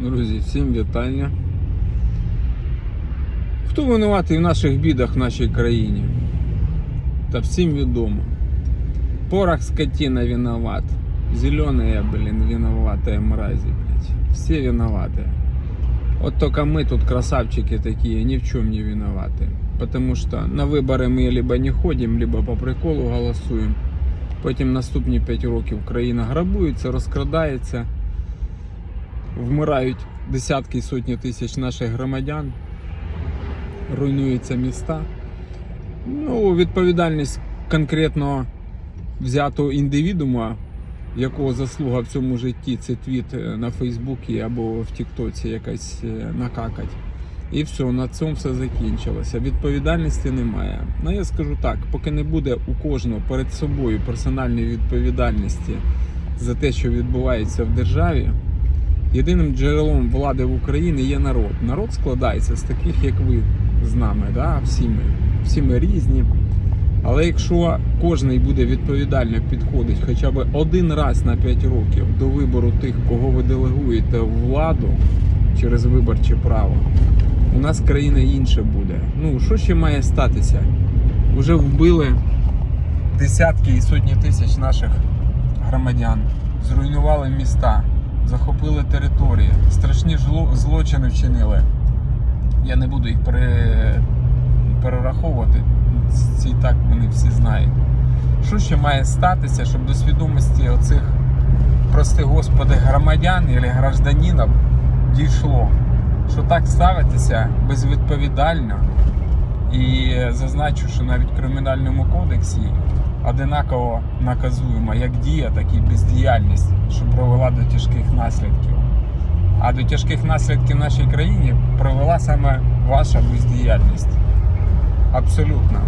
Друзі, всім вітання. Хто винуватий в наших бідах в нашій країні? Та всім відомо. Порох скотина виноват. Зеленые, блин, виноватые мрази, блядь. Все виноваты. Вот только мы тут красавчики такие, ни в чем не виноваты. Потому что на вибори ми либо не ходимо, либо по приколу голосуємо. Потім наступні 5 років країна грабується, розкрадається, вмирають десятки і сотні тисяч наших громадян, руйнуються міста. Ну, відповідальність конкретно взятого індивідуума, якого заслуга в цьому житті, це твіт е, на Фейсбуці або в Тіктоці якась е, накакать. І все, на цьому все закінчилося. Відповідальності немає. Ну я скажу так, поки не буде у кожного перед собою персональної відповідальності за те, що відбувається в державі, єдиним джерелом влади в Україні є народ. Народ складається з таких, як ви з нами. Да? Всі ми. Всі ми різні. Але якщо кожен буде відповідально підходити хоча б один раз на 5 років до вибору тих, кого ви делегуєте в владу через виборче право, у нас країна інша буде. Ну, що ще має статися? Уже вбили десятки і сотні тисяч наших громадян, зруйнували міста, захопили території, страшні злочини вчинили. Я не буду їх пере... перераховувати, ці і так вони всі знають. Що ще має статися, щоб до свідомості оцих, прости господи, громадян або гражданинів дійшло? що так ставитися безвідповідально і зазначу, що навіть в кримінальному кодексі одинаково наказуємо як дія, так і бездіяльність, що привела до тяжких наслідків. А до тяжких наслідків нашій країні привела саме ваша бездіяльність. Абсолютно.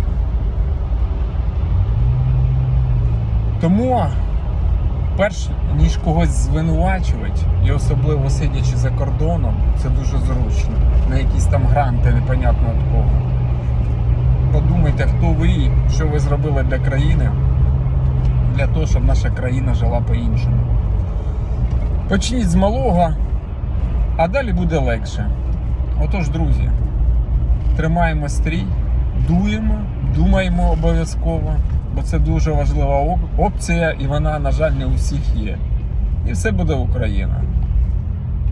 Тому перш ніж когось звинувачувати, і особливо сидячи за кордоном, це дуже зручно. На якісь там гранти непонятно від кого. Ви що ви зробили для країни, для того, щоб наша країна жила по-іншому. Почніть з малого, а далі буде легше. Отож, друзі, тримаємо стрій, дуємо, думаємо обов'язково бо це дуже важлива опція, і вона, на жаль, не у всіх є. І все буде Україна.